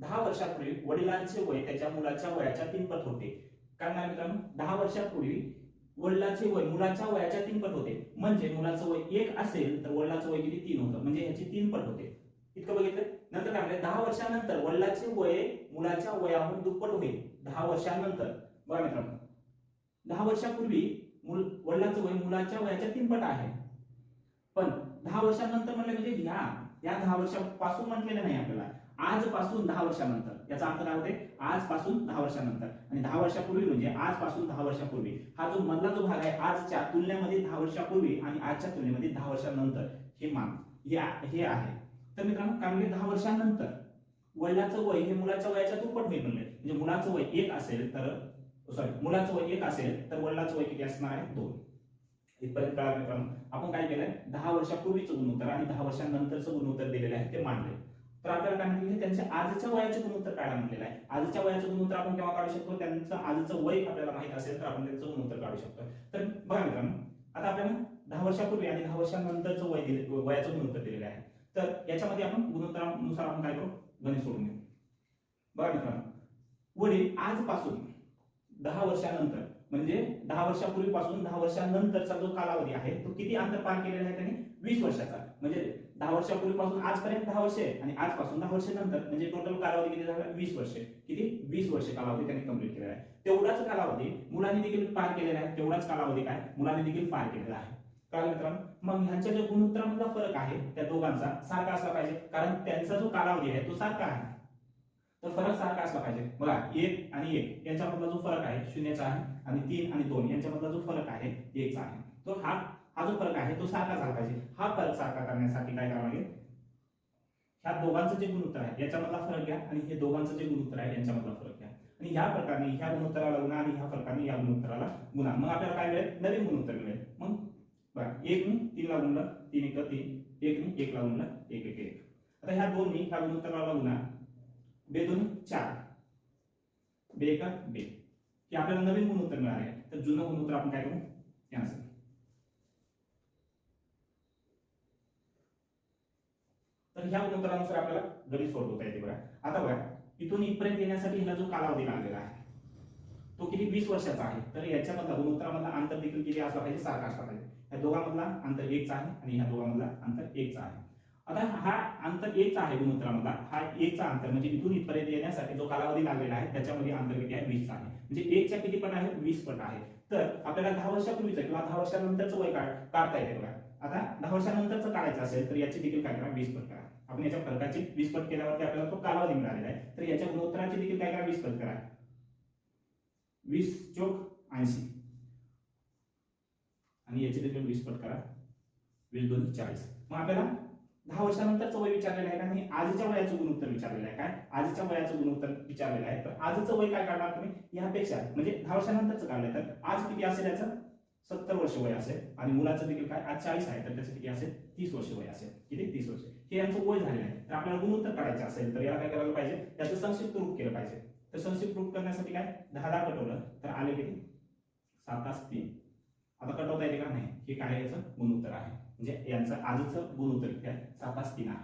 दहा वर्षापूर्वी वडिलांचे वय त्याच्या मुलाच्या वयाच्या तीनपट होते. कारण मित्रांनो? दहा वर्षापूर्वी वडिलांचे वय मुलाच्या वयाच्या तीनपट होते. म्हणजे मुलाचं वय एक असेल तर वडिलाचं वय किती? तीन होतं. म्हणजे ह्याची तीन पट होते. इतकं बघितलं? नंतर काय म्हणजे दहा वर्षानंतर वडिलाचे वय मुलाच्या वयाहून दुप्पट होईल. दहा वर्षानंतर. बघा मित्रांनो. दहा वर्षापूर्वी मुल वडिलाचं वय मुलाच्या वयाच्या तीन पट आहे. पण दहा वर्षानंतर म्हणलं म्हणजे ह्या या दहा वर्षापासून म्हटलेलं नाही आपल्याला. आजपासून दहा वर्षानंतर. याचा अर्थ काय होते? आजपासून दहा वर्षानंतर. आणि दहा वर्षापूर्वी म्हणजे आजपासून दहा वर्षापूर्वी. हा जो मधला जो भाग आहे आजच्या तुलनेमध्ये दहा वर्षापूर्वी आणि आजच्या तुलनेमध्ये दहा वर्षानंतर. हे मान हे हे आहे. तर मित्रांनो काय म्हणजे दहा वर्षानंतर. वडिलाचं वय हे मुलाच्या वयाच्या दुप्पट होईल म्हणले. म्हणजे मुलाचं वय एक असेल तर सॉरी मुलाचं वय एक असेल तर वडिलाचं वय किती असणार आहे? दोन. इथपर्यंत कळालं मित्रांनो? आपण काय केलंय? दहा वर्षापूर्वीचं गुणोत्तर आणि दहा वर्षानंतरचं गुणोत्तर दिलेलं आहे. ते मांडले तर आपल्याला काय म्हटलं त्यांच्या आजच्या वयाचे गुणोत्तर काढा म्हटलेलं आहे. आजच्या वयाचं गुणोत्तर आपण केव्हा काढू शकतो? त्यांचं आजचं वय आपल्याला माहीत असेल तर आपण त्यांचं गुणोत्तर काढू शकतो. तर बघा मित्रांनो आता आपल्याला दहा वर्षापूर्वी आणि दहा वर्षानंतरचं वय दिले वयाचं गुणोत्तर दिलेलं आहे. तर याच्यामध्ये आपण गुणोत्तरानुसार आपण काय करू? गणित सोडून घेऊ बघा मित्रांनो वडील आजपासून दहा वर्षानंतर म्हणजे दहा वर्षापूर्वीपासून दहा वर्षांनंतरचा जो कालावधी आहे तो किती अंतर पार केलेला आहे त्यांनी? वीस वर्षाचा. म्हणजे दहा वर्षापूर्वीपासून आजपर्यंत दहा वर्षे आणि आजपासून दहा वर्षानंतर म्हणजे टोटल कालावधी किती झाला? वीस वर्षे. किती? वीस वर्षे कालावधी त्यांनी कंप्लीट केलेला आहे. तेवढाच कालावधी मुलांनी देखील पार केलेला आहे. तेवढाच कालावधी काय? मुलांनी देखील पार केलेला आहे. कारण मित्रांनो? मग ह्यांच्या जो गुणोत्तरामधला फरक आहे त्या दोघांचा सारखा असला पाहिजे. कारण त्यांचा जो कालावधी आहे तो सारखा आहे. तर फरक सारखा असला पाहिजे. बघा एक आणि एक यांच्यामधला जो फरक आहे शून्याचा आहे आणि तीन आणि दोन यांच्यामधला जो फरक आहे एकचा आहे. तो हा हा जो फरक आहे तो सारखा झाला पाहिजे. हा फरक सारखा करण्यासाठी काय करावं लागेल? ह्या दोघांचं जे गुणोत्तर आहे याच्यामधला फरक घ्या आणि हे दोघांचं जे गुणोत्तर आहे यांच्यामधला फरक घ्या. आणि ह्या प्रकारे ह्या गुणोत्तराला गुणा आणि ह्या प्रकारे या गुणोत्तराला गुणा. मग आपल्याला काय मिळेल? नवीन गुणोत्तर मिळेल. मग बघा एक मी तीन ला गुणलं तीन एक तीन. एक मी एक ला गुणलं एक एक एक. आता ह्या दोन मी ह्या गुणोत्तराला गुणा. बे दोन चार. बे एका बे. की आपल्याला नवीन गुणोत्तर मिळाले. आहे तर जुनं गुणोत्तर आपण काय करू? कॅन्सल तर ह्या गुणोत्तरानुसार आपल्याला गणित सोडवता येते बघा. आता बघा इथून इथपर्यंत येण्यासाठी ह्याला जो कालावधी लागलेला आहे तो किती? वीस वर्षाचा आहे. तर याच्यामधला गुणोत्तरामधला अंतर देखील किती असला पाहिजे? सारखा असला पाहिजे. ह्या दोघांमधला अंतर एकचा आहे आणि ह्या दोघांमधला अंतर एकचा आहे. आता हा अंतर एच आहे गुणोत्तरामधला हा एकचा अंतर म्हणजे इथून इथपर्यंत येण्यासाठी जो कालावधी लागलेला आहे त्याच्यामध्ये अंतर किती आहे वीसचा आहे. म्हणजे एकच्या किती पण आहे वीस पट आहे. तर आपल्याला दहा वर्षापूर्वीचं किंवा दहा वर्षानंतरचं वय काढ काढता येते बघा. आता दहा वर्षानंतरचं काढायचं असेल तर याची देखील काय करा? वीस पट करा. आपण याच्या फरकाची वीस पट केल्यावरती आपल्याला तो कालावधी मिळालेला आहे. तर याच्या गुणोत्तराची देखील काय करा? वीस पट करा. वीस चोक ऐंशी. आणि याची देखील वीस पट करा. वीस दोन चाळीस. मग आपल्याला दहा वर्षानंतरचं वय विचारलेलं आहे आणि आजच्या वयाचं गुणोत्तर विचारलेलं आहे. काय? आजच्या वयाचं गुणोत्तर विचारलेलं आहे. तर आजचं वय काय काढणार तुम्ही? यापेक्षा म्हणजे दहा वर्षानंतरचं काढलं तर आज किती असेल याचं? सत्तर वर्ष वय असेल. आणि मुलाचं देखील काय? आज चाळीस आहे. तर त्याचं किती असेल? तीस वर्ष वय असेल. किती? तीस वर्ष. हे यांचं वय झालेलं आहे. तर आपल्याला गुणोत्तर काढायचं असेल तर याला काय करायला पाहिजे? त्याचं संक्षिप्त रूप केलं पाहिजे. तर संक्षिप्त रूप करण्यासाठी काय? दहा दहा कटवलं. तर आले किती? सात तास तीन. आता कटवता येते का? नाही. हे काय याचं? गुणोत्तर आहे. म्हणजे यांचं आजचं गुणोत्तर किती आहे सात तीन आहे.